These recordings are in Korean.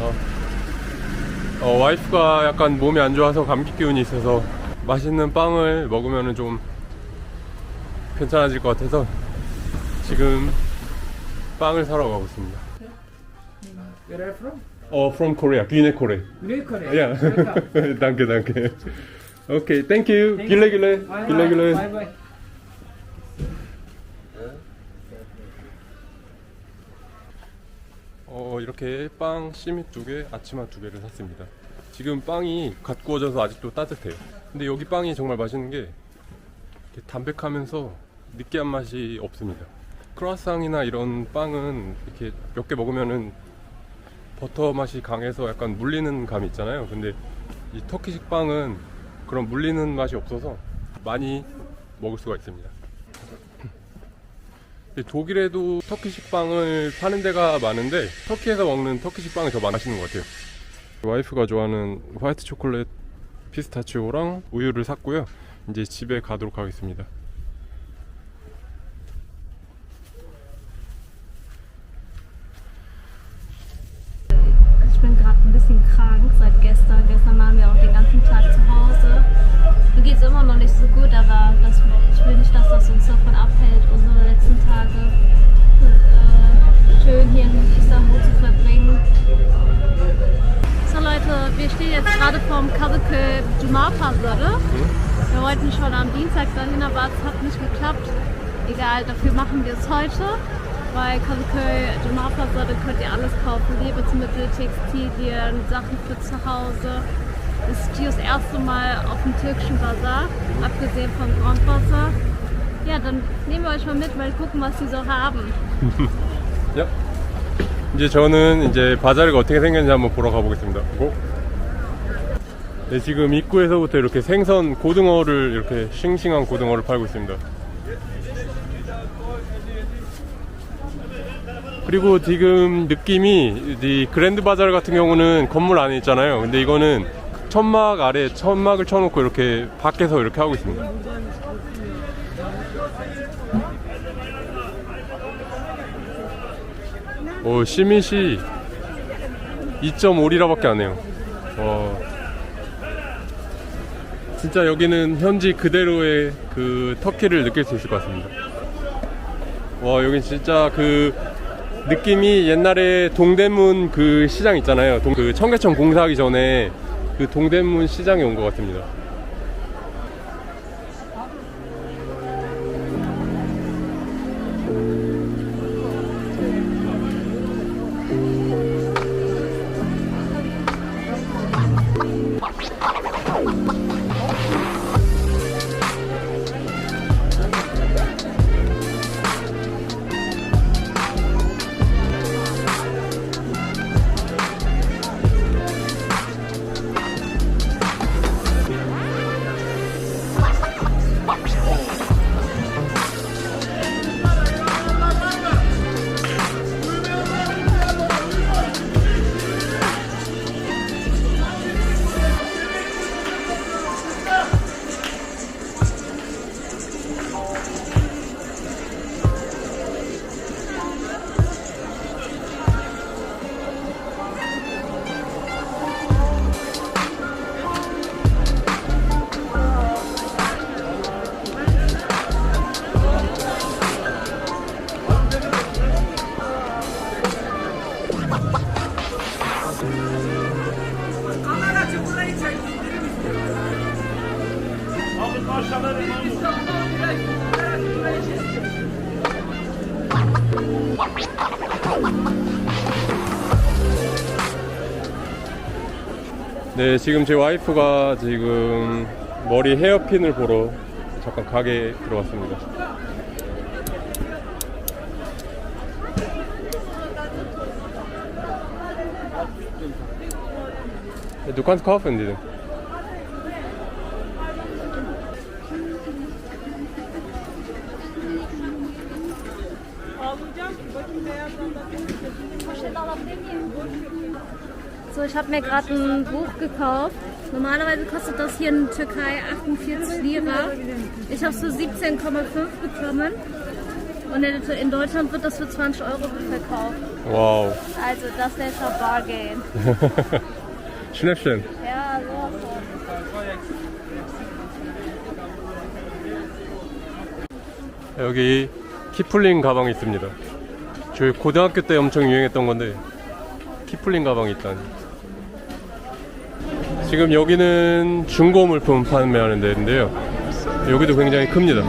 어, 어, 와이프가 약간 몸이 안 좋아서 감기 기운이 있어서 맛있는 빵을 먹으면 좀 괜찮아질 것 같아서 지금 빵을 사러 가고 있습니다. Where are you from? 어, from Korea, Guinea Korea. New Korea. Yeah. Welcome. danke, danke. Okay, thank you. Thank 길래. 길래. Bye 길래 bye. 길래. Bye. 어, 이렇게 빵 시미 두 개, 아치마 두 개를 샀습니다. 지금 빵이 갓 구워져서 아직도 따뜻해요. 근데 여기 빵이 정말 맛있는 게 이렇게 담백하면서 느끼한 맛이 없습니다. 크로아상이나 이런 빵은 이렇게 몇 개 먹으면은 버터 맛이 강해서 약간 물리는 감이 있잖아요. 근데 이 터키식 빵은 그런 물리는 맛이 없어서 많이 먹을 수가 있습니다. 독일에도 터키식 빵을 파는 데가 많은데 터키에서 먹는 터키식 빵이 더 맛있는 것 같아요. 와이프가 좋아하는 화이트 초콜릿 피스타치오랑 우유를 샀고요. 이제 집에 가도록 하겠습니다. wollten schon am Dienstag dahin, aber es hat nicht geklappt. Egal, dafür machen wir es heute. Bei Kadıköy Cuma Pazarı könnt ihr alles kaufen. Lebensmittel, Textilien, Sachen für zu Hause. Das ist hier das erste Mal auf dem türkischen Bazar, abgesehen vom Grundwasser. Ja, dann nehmen wir euch mal mit, mal gucken, was die so haben. 야. 이제 저는 이제 바자르가 어떻게 생겼는지 한번 보러 가보겠습니다. 고. 네, 지금 입구에서부터 이렇게 생선 고등어를 이렇게 싱싱한 고등어를 팔고 있습니다. 그리고 지금 느낌이 이 그랜드 바자르 같은 경우는 건물 안에 있잖아요. 근데 이거는 천막 아래 천막을 쳐놓고 이렇게 밖에서 이렇게 하고 있습니다. 오, 시밋이 2.5리라밖에 안 해요. 와. 진짜 여기는 현지 그대로의 그 터키를 느낄 수 있을 것 같습니다. 와, 여긴 진짜 그 느낌이 옛날에 동대문 그 시장 있잖아요. 동- 그 청계천 공사하기 전에 그 동대문 시장에 온 것 같습니다. 네, 지금 제 와이프가 지금 머리 헤어핀을 보러 잠깐 가게에 들어왔습니다. Du kannst kaufen, diese. So, ich habe mir gerade ein Buch gekauft. Normalerweise kostet das hier in Türkei 48 Lira. Ich habe es für 17,5 bekommen. Und in Deutschland wird das für 20 Euro verkauft. Wow. Also das ist man Bargain. Schnäppchen. Ja, sowas. So. Okay. 키플링 가방이 있습니다. 저희 고등학교 때 엄청 유행했던 건데 키플링 가방이 있다니. 지금 여기는 중고 물품 판매하는 데인데요. 여기도 굉장히 큽니다.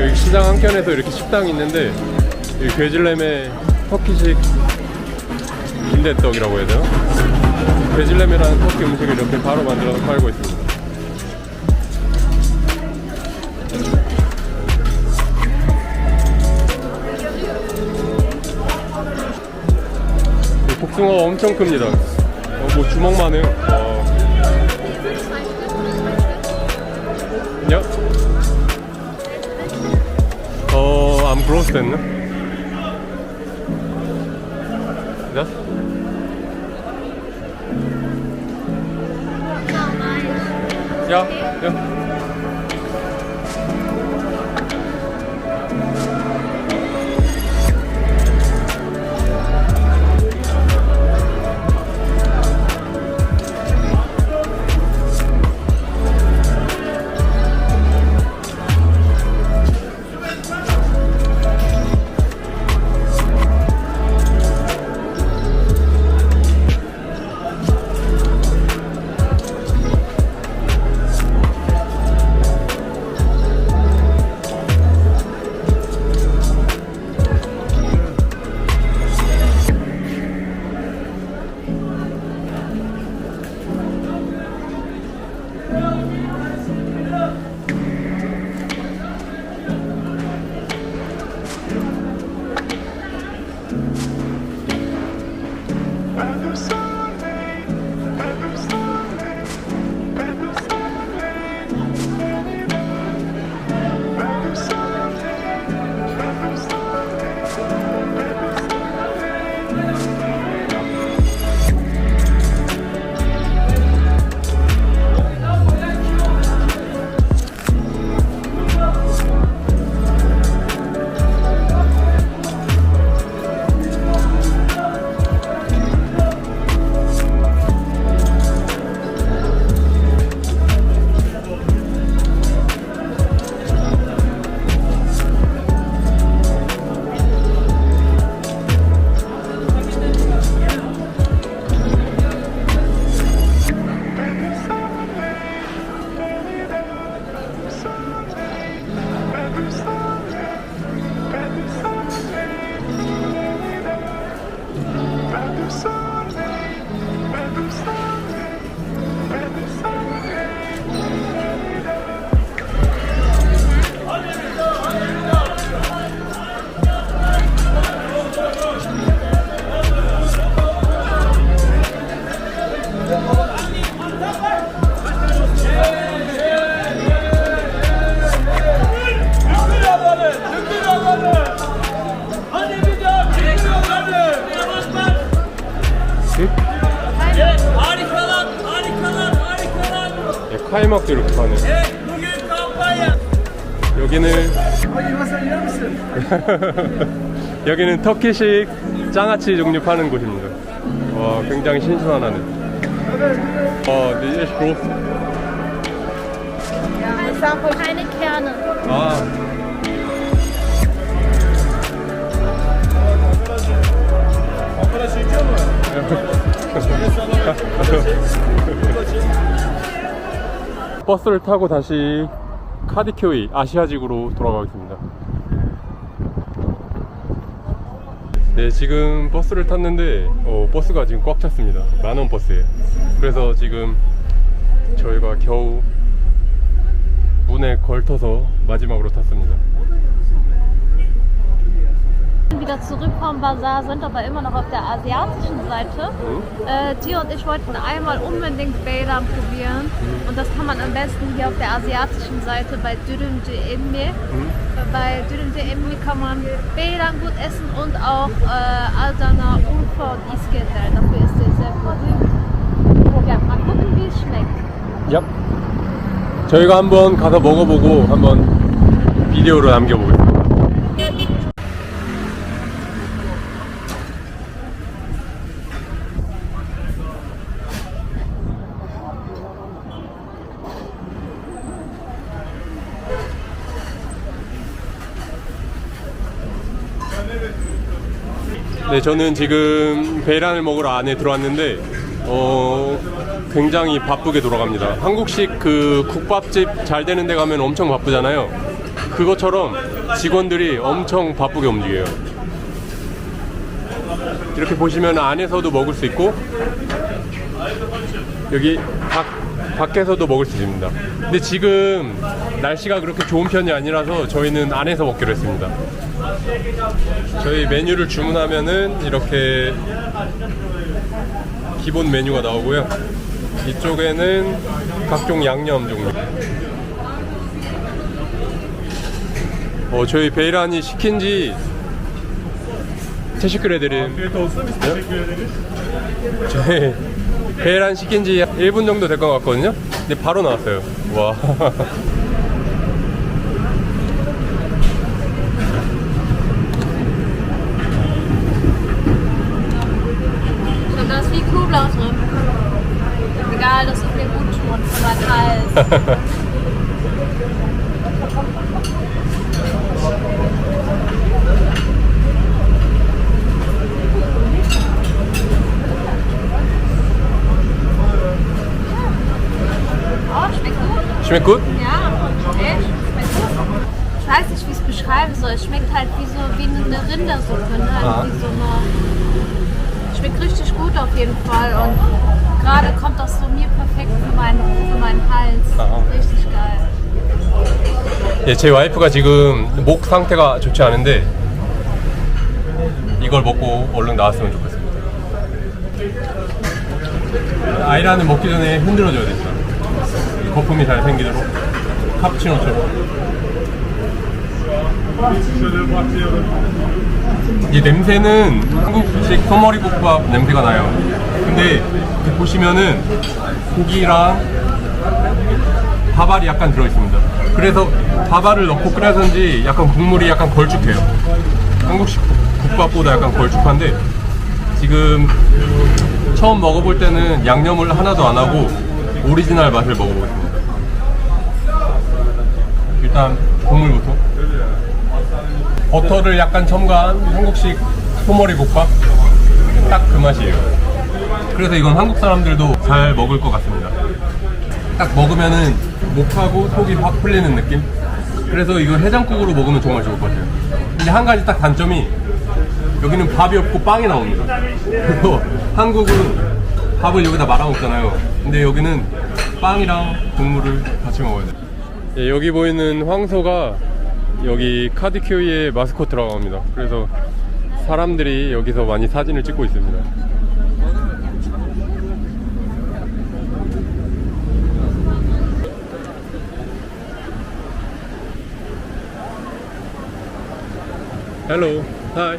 여기 시장 한켠에서 이렇게 식당이 있는데 이 괴질렘의 터키식 빈대떡이라고 해야 되나? 괴질렘이라는 터키 음식을 이렇게 바로 만들어서 팔고 있습니다. 이 복숭아가 엄청 큽니다. 어, 뭐 주먹만 해요. 와. 야. 어, I'm close 됐나? 야, 야. Hayır masayı yer misin? 여기는 터키식 장아찌 종류 파는 곳입니다. 와, 굉장히 신선하네. 어, 네, echt groß. Keine Kerne. 아? 버스를 타고 다시 카디큐이 아시아직으로 돌아가겠습니다. 네, 지금 버스를 탔는데 어, 버스가 지금 꽉 찼습니다. 만원 버스예요. 그래서 지금 저희가 겨우 문에 걸터서 마지막으로 탔습니다. Wieder wieder zurück vom Bazar, sind aber immer noch auf der asiatischen Seite. Äh, Tio und ich wollten einmal unbedingt Beylan probieren. Und das kann man am besten hier auf der asiatischen Seite bei Dürümcü Emmi. Bei Dürümcü Emmi kann man Beylan gut essen und auch äh, Adana, Urfa und İskender. Dafür ist der sehr berühmt. Ja, mal gucken, wie es schmeckt. 얍. 저희가 한번 가서 먹어보고 한번 비디오로 남겨보겠습니다. 네, 저는 지금 베란을 먹으러 안에 들어왔는데 어, 굉장히 바쁘게 돌아갑니다. 한국식 그 국밥집 잘 되는 데 가면 엄청 바쁘잖아요. 그것처럼 직원들이 엄청 바쁘게 움직여요. 이렇게 보시면 안에서도 먹을 수 있고 여기 밖, 밖에서도 먹을 수 있습니다. 근데 지금 날씨가 그렇게 좋은 편이 아니라서 저희는 안에서 먹기로 했습니다. 저희 메뉴를 주문하면은 이렇게 기본 메뉴가 나오고요. 이쪽에는 각종 양념 종류. 어, 저희 베이란이 시킨 지 teşekkür ederiz. 저희 베이란 시킨 지 1분 정도 될 것 같거든요. 근데 바로 나왔어요. 와. Egal, das tut mir gut tun für meinen Hals. Oh, schmeckt gut. Schmeckt gut? Ja, echt? Schmeckt gut. Ich weiß nicht, wie ich es beschreiben soll. Es schmeckt halt wie so wie eine Rindersuppe. Ne? Ah. wie so eine schmeckt richtig gut auf jeden Fall. Und gerade kommt das so mir perfekt für meinen, für meinen Hals. Ah. Richtig geil. 예, 제 와이프가 지금 목 상태가 좋지 않은데 이걸 먹고 얼른 나왔으면 좋겠습니다. 아이라는 먹기 전에 흔들어줘야 된다. 거품이 잘 생기도록 카푸치노처럼. 이 냄새는 한국식 소머리국밥 냄새가 나요. 근데 보시면은 고기랑 밥알이 약간 들어있습니다. 그래서 밥알을 넣고 끓여서인지 약간 국물이 약간 걸쭉해요. 한국식 국밥보다 약간 걸쭉한데 지금 처음 먹어볼 때는 양념을 하나도 안 하고 오리지널 맛을 먹어보겠습니다. 일단 국물부터. 버터를 약간 첨가한 한국식 소머리 국밥 딱 그 맛이에요. 그래서 이건 한국 사람들도 잘 먹을 것 같습니다. 딱 먹으면은 목하고 속이 확 풀리는 느낌. 그래서 이거 해장국으로 먹으면 정말 좋을 것 같아요. 근데 한 가지 딱 단점이 여기는 밥이 없고 빵이 나옵니다. 그래서 한국은 밥을 여기다 말아 먹잖아요. 근데 여기는 빵이랑 국물을 같이 먹어야 돼요. 예, 여기 보이는 황소가 여기 카디큐이의 마스코트라고 합니다. 그래서 사람들이 여기서 많이 사진을 찍고 있습니다. Hello, hi,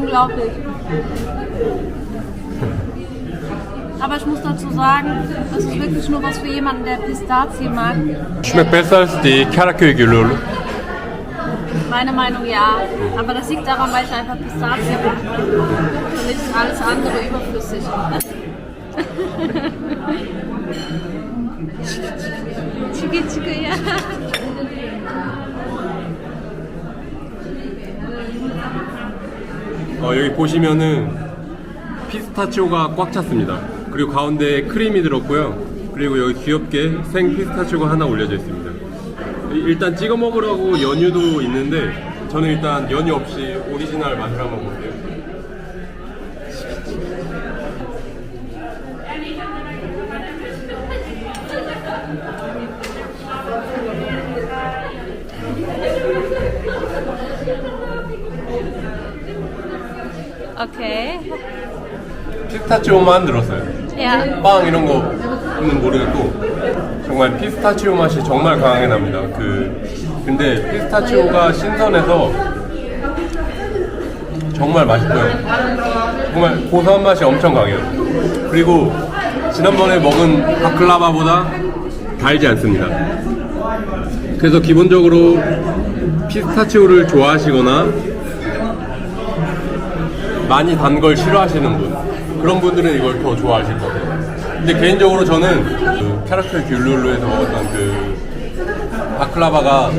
Unglaublich. Aber ich muss dazu sagen, das ist wirklich nur was für jemanden, der Pistazie mag. Schmeckt besser als die Karaköygelul. Meine Meinung ja. Aber das liegt daran, weil ich einfach Pistazie mag. Für ist alles andere überflüssig. Chiki, chiki, ja. 보시면은 피스타치오가 꽉 찼습니다. 그리고 가운데 크림이 들었고요. 그리고 여기 귀엽게 생 피스타치오가 하나 올려져 있습니다. 이- 일단 찍어 먹으라고 연유도 있는데 저는 일단 연유 없이 오리지널 맛을 한번 볼게요. 피스타치오만 들었어요. Ja. 빵 이런 거는 모르겠고 정말 피스타치오 맛이 정말 강하게 납니다. 그 근데 피스타치오가 신선해서 정말 맛있고요. 정말 고소한 맛이 엄청 강해요. 그리고 지난번에 먹은 바클라바보다 달지 않습니다. 그래서 기본적으로 피스타치오를 좋아하시거나 많이 단 걸 싫어하시는 분 그런 분들은 이걸 더 좋아하실 거예요. 근데 개인적으로 저는 그 캐러멜 귤룰루에서 먹었던 그 바클라바가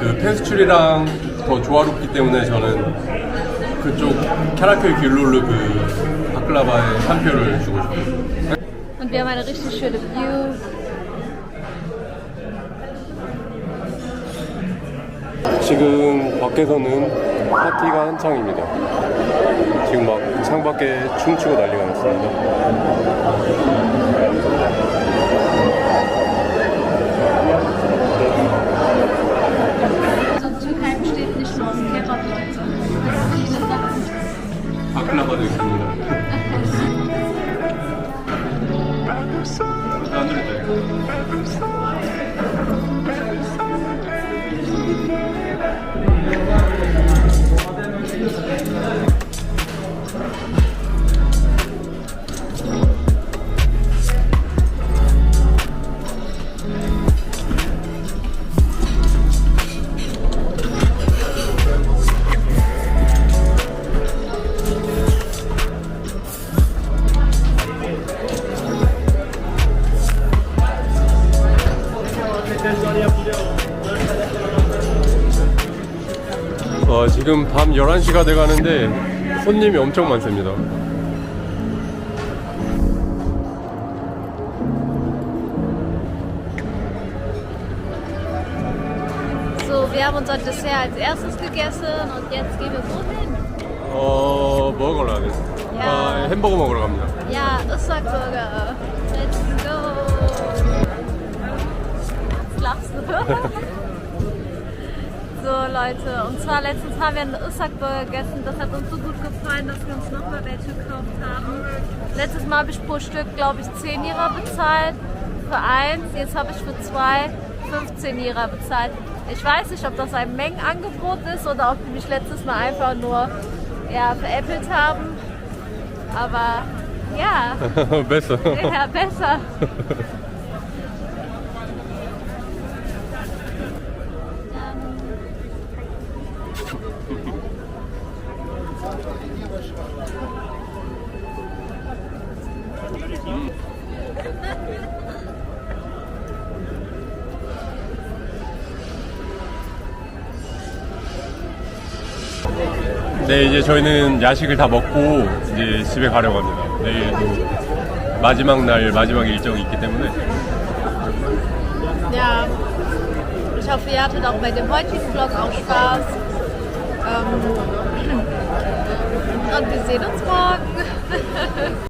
그 페스츄리랑 더 조화롭기 때문에 저는 그쪽 캐러멜 귤룰루 그 바클라바에 한 표를 주고 싶어요. Und wir haben eine richtig schöne View. 지금 밖에서는 파티가 한창입니다. 지금 막 창밖에 춤추고 난리가 났습니다. Viele Sachen. 바클라바도 있습니다. 어, 지금 밤 11시가 돼 가는데 손님이 엄청 많습니다. So, wir haben unser Dessert als erstes gegessen und jetzt gehen wir wohin? 어, 뭐 먹으러 가야 돼? 야. 아, 햄버거 먹으러 갑니다. Ja, Issack-Burger. Let's go. Was lachst du? So, Leute, und zwar letztens haben wir einen Issack-Burger gegessen. Das hat uns so gut gefallen, dass wir uns nochmal welche gekauft haben. Letztes Mal habe ich pro Stück, glaube ich, 10 Lira bezahlt. Für eins. Jetzt habe ich für zwei 15 Lira bezahlt. Ich weiß nicht, ob das ein Mengenangebot ist oder ob die mich letztes Mal einfach nur ja, veräppelt haben. Aber ja, besser. ja, besser. 네, 이제 저희는 야식을 다 먹고 이제 집에 가려고 합니다. 내일도 마지막 날 마지막 일정이 있기 때문에 Ja, ich hoffe, ihr hattet auch bei dem heutigen Vlog auch Spaß. Ähm, und wir sehen uns morgen.